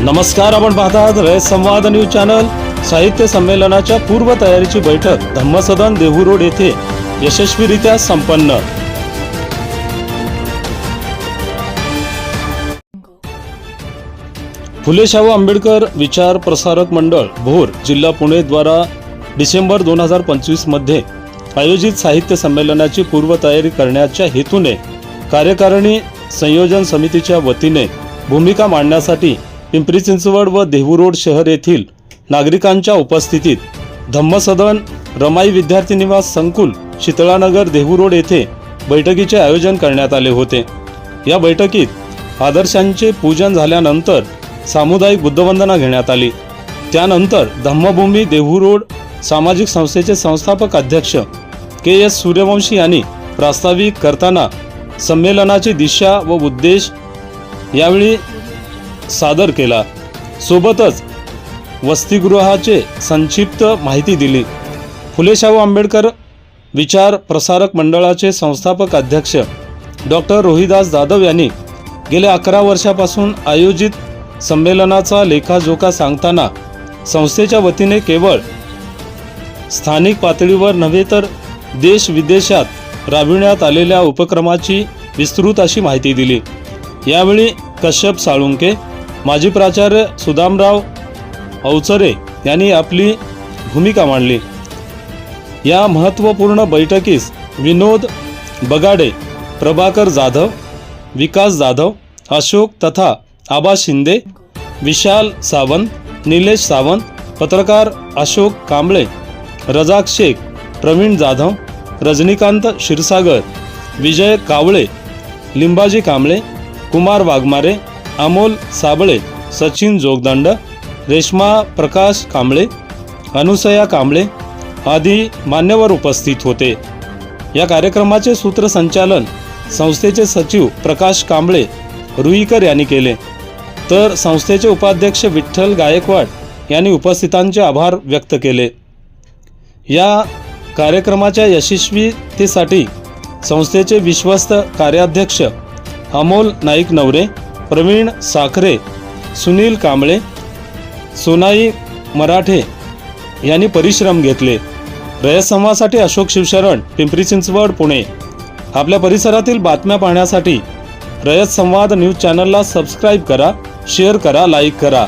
नमस्कार आपण पाहतात रयत संवाद न्यूज चॅनल. साहित्य संमेलनाच्या पूर्व तयारीची बैठक धम्मसदन देहू रोड येथे यशस्वीरित्या संपन्न. फुले शाहू आंबेडकर विचार प्रसारक मंडळ भोर जिल्हा पुणे द्वारा डिसेंबर दोन हजार पंचवीसमध्ये आयोजित साहित्य संमेलनाची पूर्वतयारी करण्याच्या हेतूने कार्यकारिणी संयोजन समितीच्या वतीने भूमिका मांडण्यासाठी पिंपरी चिंचवड व देहू रोड शहर येथील नागरिकांच्या उपस्थितीत धम्मसदन रमाई विद्यार्थी निवास संकुल शीतळानगर देहू रोड येथे बैठकीचे आयोजन करण्यात आले होते. या बैठकीत आदर्शांचे पूजन झाल्यानंतर सामुदायिक बुद्धवंदना घेण्यात आली. त्यानंतर धम्मभूमी देहू रोड सामाजिक संस्थेचे संस्थापक अध्यक्ष के एस सूर्यवंशी यांनी प्रास्ताविक करताना संमेलनाची दिशा व उद्देश यावेळी सादर केला. सोबतच वसतिगृहाचे संक्षिप्त माहिती दिली. फुलेशाहू आंबेडकर विचार प्रसारक मंडळाचे संस्थापक अध्यक्ष डॉक्टर रोहिदास जाधव यांनी गेल्या अकरा वर्षापासून आयोजित संमेलनाचा लेखाजोखा सांगताना संस्थेच्या वतीने केवळ स्थानिक पातळीवर नव्हे तर देश विदेशात राबविण्यात आलेल्या उपक्रमाची विस्तृत अशी माहिती दिली. यावेळी कश्यप साळुंके माजी प्राचार्य सुदामराव अवचरे यांनी आपली भूमिका मांडली. या महत्त्वपूर्ण बैठकीस विनोद बगाडे प्रभाकर जाधव विकास जाधव अशोक तथा आबा शिंदे विशाल सावंत निलेश सावंत पत्रकार अशोक कांबळे रजाक शेख प्रवीण जाधव रजनीकांत क्षीरसागर विजय कावळे लिंबाजी कांबळे कुमार वाघमारे अमोल साबळे सचिन जोगदंड रेश्मा प्रकाश कांबळे अनुसया कांबळे आदी मान्यवर उपस्थित होते. या कार्यक्रमाचे सूत्रसंचालन संस्थेचे सचिव प्रकाश कांबळे रुईकर यांनी केले. तर संस्थेचे उपाध्यक्ष विठ्ठल गायकवाड यांनी उपस्थितांचे आभार व्यक्त केले. या कार्यक्रमाच्या यशस्वीतेसाठी संस्थेचे विश्वस्त कार्याध्यक्ष अमोल नाईक नवरे प्रवीण साखरे सुनील कांबळे सोनाई मराठे यांनी परिश्रम घेतले. रयत संवादासाठी अशोक शिवशरण पिंपरी चिंचवड पुणे. आपल्या परिसरातील बातम्या पाहण्यासाठी रयत संवाद न्यूज चॅनलला सबस्क्राईब करा शेअर करा लाईक करा.